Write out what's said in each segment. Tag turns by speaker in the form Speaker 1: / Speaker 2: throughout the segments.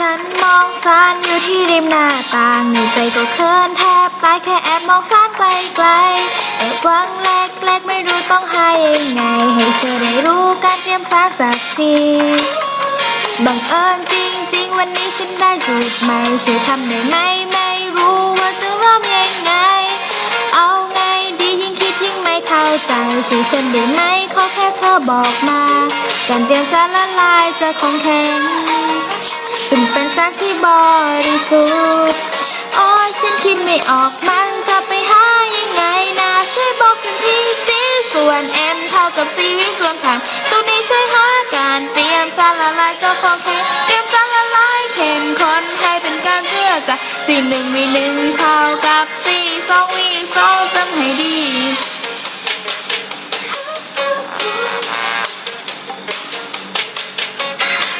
Speaker 1: ฉันมองสานอยู่ที่ริมหน้าต่างในใจก็เคินแทบตายแค่แอบมองสานไกลๆแอบวังเล็กๆไม่รู้ต้องหายังไง ให้เธอได้รู้การเตรียมสารสักทีบังเอิญจริงๆ วันนี้ฉันได้จุดใหม่ช่วยทำได้ไหมไม่รู้ว่าจะเริ่มยังไง เอาไงดียิ่งคิดยิ่งไม่เข้าใจช่วยฉันได้ไหมขอแค่เธอบอกมา การเตรียมสารละลายจะคงแข็ง ซึ่งเป็นสารที่บริสุทธิ์ โอ้ยฉันคิดไม่ออกมันจะไปหายังไงนะช่วยบอกฉันทีจีส่วน m เท่ากับ c วิ่งส่วนผ่านตรงนี้ช่วยหาการเตรียมสารละลายจะคงแข็งเตรียมสารละลายเข้มข้นให้เป็นการเชื่อใจสี่หนึ่งมีหนึ่งเท่ากับสี่สองวีสอง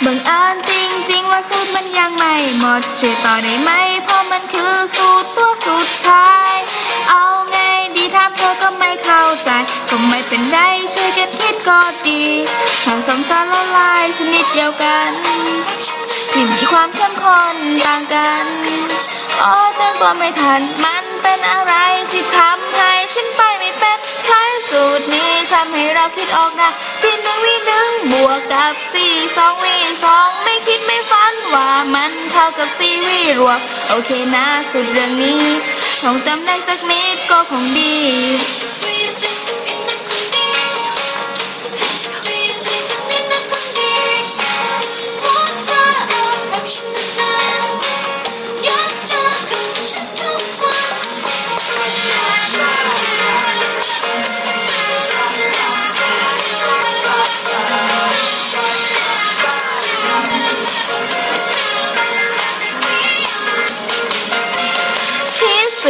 Speaker 1: บังเอิญจริง ๆ ว่าสูตรมันยังไม่หมด ช่วยต่อได้ไหม เพราะมันคือสูตรตัวสุดท้าย เอาไงดีถ้าเธอก็ไม่เข้าใจ ก็ไม่เป็นไรช่วยกันคิดก็ดีหาสมสารละลายชนิดเดียวกันที่มีความเข้มข้นต่างกันอ้แต่งตัวไม่ทันมันเป็นอะไรที่ทำให้ฉันไปไม่เป็นใช้สูตร เราคิดออกนะสี่หนึ่งวีหนึ่งบวกกับสี่สองวีสองไม่คิดไม่ฝันว่ามันเท่ากับสี่วีรวมโอเคนะสุดเรื่องนี้ท่องจำได้สักนิดก็คงดี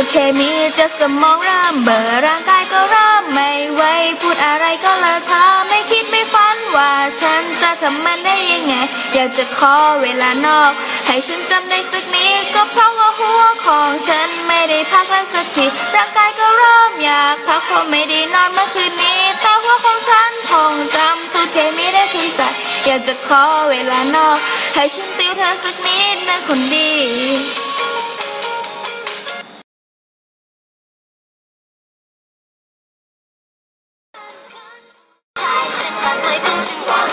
Speaker 1: สุดเคมีจะสมองเริ่มเบลอร์ร่างกายก็เริ่มไม่ไหวพูดอะไรก็เลอะเทอะไม่คิดไม่ฝันว่าฉันจะทำมันได้ยังไง อยากจะขอเวลานอก ให้ฉันจำได้สักนิดก็เพราะว่าหัวของฉันไม่ได้พักเลยสักทีร่างกายก็เริ่มอยากพักเพราะไม่ได้นอนเมื่อคืนนี้ แต่หัวของฉันคงจำสูตรเคมีได้ขึ้นใจ อยากจะขอเวลานอก ให้ฉันติวเธอสักนิดนะคนดี
Speaker 2: ใช้